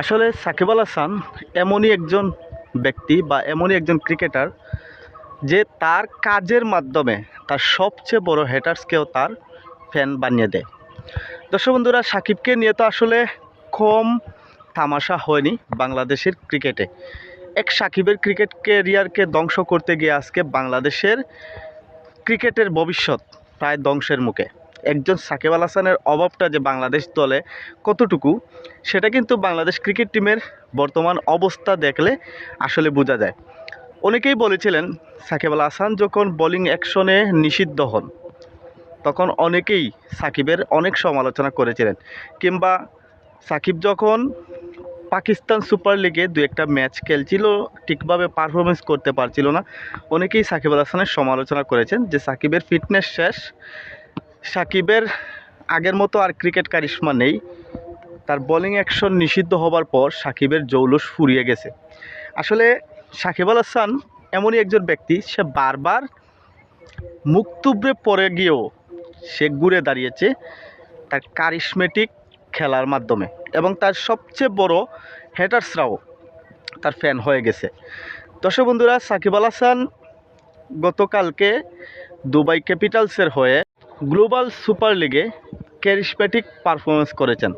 আসলে সাকিব আল হাসান এমনই একজন ব্যক্তি বা এমনই একজন ক্রিকেটার যে তার কাজের মাধ্যমে তার সবচেয়ে বড় হেটার্সকেও তার ফ্যান বানিয়ে দেয়। দর্শক বন্ধুরা, সাকিবকে নিয়ে তো আসলে কম তামাশা হয়নি বাংলাদেশের ক্রিকেটে এক সাকিবের ক্রিকেট কেরিয়ারকে ধ্বংস করতে গিয়ে আজকে বাংলাদেশের ক্রিকেটের ভবিষ্যৎ প্রায় ধ্বংসের মুখে। একজন সাকিব আল হাসানের অভাবটা যে বাংলাদেশ দলে কতটুকু, সেটা কিন্তু বাংলাদেশ ক্রিকেট টিমের বর্তমান অবস্থা দেখলে আসলে বোঝা যায়। অনেকেই বলেছিলেন, সাকিব আল হাসান যখন বোলিং অ্যাকশনে নিষিদ্ধ হন, তখন অনেকেই সাকিবের অনেক সমালোচনা করেছিলেন। কিংবা সাকিব যখন পাকিস্তান সুপার লিগে দু একটা ম্যাচ খেলছিল, ঠিকভাবে পারফরমেন্স করতে পারছিল না, অনেকেই সাকিব আল হাসানের সমালোচনা করেছেন যে সাকিবের ফিটনেস শেষ সাকিবের আগের মতো আর ক্রিকেট কারিশমা নেই। তার বোলিং অ্যাকশন নিষিদ্ধ হবার পর সাকিবের জৌলুস ফুরিয়ে গেছে। আসলে সাকিব আল হাসান এমনই একজন ব্যক্তি, সে বারবার মুখ তুবড়ে পড়ে গিয়েও সে ঘুরে দাঁড়িয়েছে তার কারিশমেটিক খেলার মাধ্যমে এবং তার সবচেয়ে বড় হেটার্সরাও তার ফ্যান হয়ে গেছে। দর্শক বন্ধুরা, সাকিব আল হাসান গতকালকে দুবাই ক্যাপিটালসের হয়ে গ্লোবাল সুপার লিগে ক্যারিসমেটিক পারফরমেন্স করেছেন।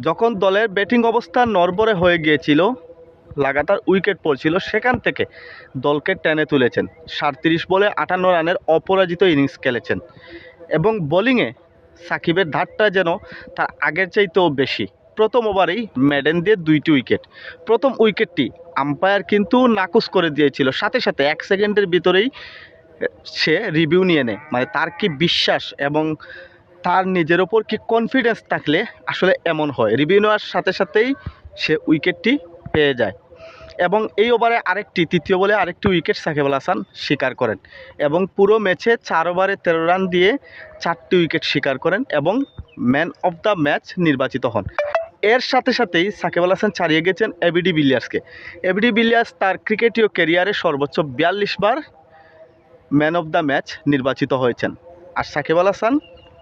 যখন দলের ব্যাটিং অবস্থা নরবরে হয়ে গিয়েছিল, লাগাতার উইকেট পড়ছিল, সেখান থেকে দলকে টেনে তুলেছেন। সাতত্রিশ বলে আটান্ন রানের অপরাজিত ইনিংস খেলেছেন এবং বোলিংয়ে সাকিবের ধারটা যেন তার আগের চাইতেও বেশি। প্রথম ওভারেই ম্যাডেন দিয়ে দুইটি উইকেট। প্রথম উইকেটটি আম্পায়ার কিন্তু নাকুচ করে দিয়েছিল। সাথে সাথে এক সেকেন্ডের ভিতরেই সে রিভিউ নিয়ে নেয়। মানে তার কি বিশ্বাস এবং তার নিজের ওপর কি কনফিডেন্স থাকলে আসলে এমন হয়? রিভিউ নেওয়ার সাথে সাথেই সে উইকেটটি পেয়ে যায়। এবং এই ওভারে আরেকটি, তৃতীয় বলে আরেকটি উইকেট সাকিব আল হাসান শিকার করেন এবং পুরো ম্যাচে চার ওভারে তেরো রান দিয়ে চারটি উইকেট শিকার করেন এবং ম্যান অফ দ্য ম্যাচ নির্বাচিত হন। এর সাথে সাথেই সাকিব আল হাসান ছাড়িয়ে গেছেন এবিডি বিলিয়ার্সকে। এবিডি বিলিয়ার্স তার ক্রিকেটীয় ক্যারিয়ারে সর্বোচ্চ বিয়াল্লিশ বার ম্যান অফ দ্য ম্যাচ নির্বাচিত হয়েছেন। আর সাকিব আল হাসান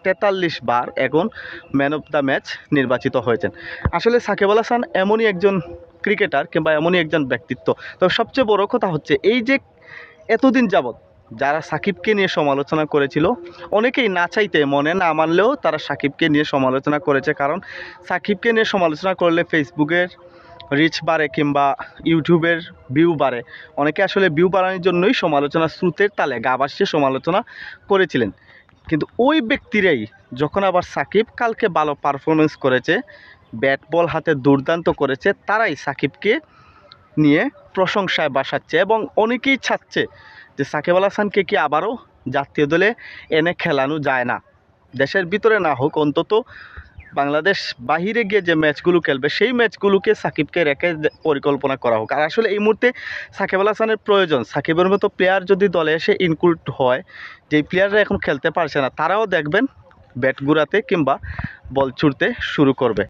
তেতাল্লিশ বার এখন ম্যান অফ দ্য ম্যাচ নির্বাচিত হয়েছেন। আসলে সাকিব আল হাসান এমনই একজন ক্রিকেটার কিংবা এমনই একজন ব্যক্তিত্ব। তবে সবচেয়ে বড় কথা হচ্ছে, এই যে এতদিন যাবৎ যারা সাকিবকে নিয়ে সমালোচনা করেছিল, অনেকেই না চাইতে মনে না মানলেও তারা সাকিবকে নিয়ে সমালোচনা করেছে। কারণ সাকিবকে নিয়ে সমালোচনা করলে ফেসবুকের রিচ বাড়ে কিংবা ইউটিউবের ভিউ বাড়ে। অনেকে আসলে ভিউ বাড়ানোর জন্যই সমালোচনা, স্রোতের তালে গা ভাসিয়ে সমালোচনা করেছিলেন। কিন্তু ওই ব্যক্তিরাই যখন আবার সাকিব কালকে ভালো পারফরমেন্স করেছে ব্যাট বল হাতে দুর্দান্ত করেছে, তারাই সাকিবকে নিয়ে প্রশংসায় বাসাচ্ছে এবং অনেকেই চাচ্ছে যে সাকিব আল হাসানকে কি আবারও জাতীয় দলে এনে খেলানো যায় না। দেশের ভিতরে না হোক, অন্তত বাংলাদেশ বাহিরে গিয়ে যে ম্যাচগুলো খেলবে, সেই ম্যাচগুলোকে সাকিবকে রেখে পরিকল্পনা করা হোক। আর আসলে এই মুহূর্তে সাকিব আল হাসানের প্রয়োজন। সাকিবের মতো প্লেয়ার যদি দলে এসে ইনক্লুড হয়, যে প্লেয়াররা এখন খেলতে পারছে না, তারাও দেখবেন ব্যাট গুড়াতে কিংবা বল ছুড়তে শুরু করবে।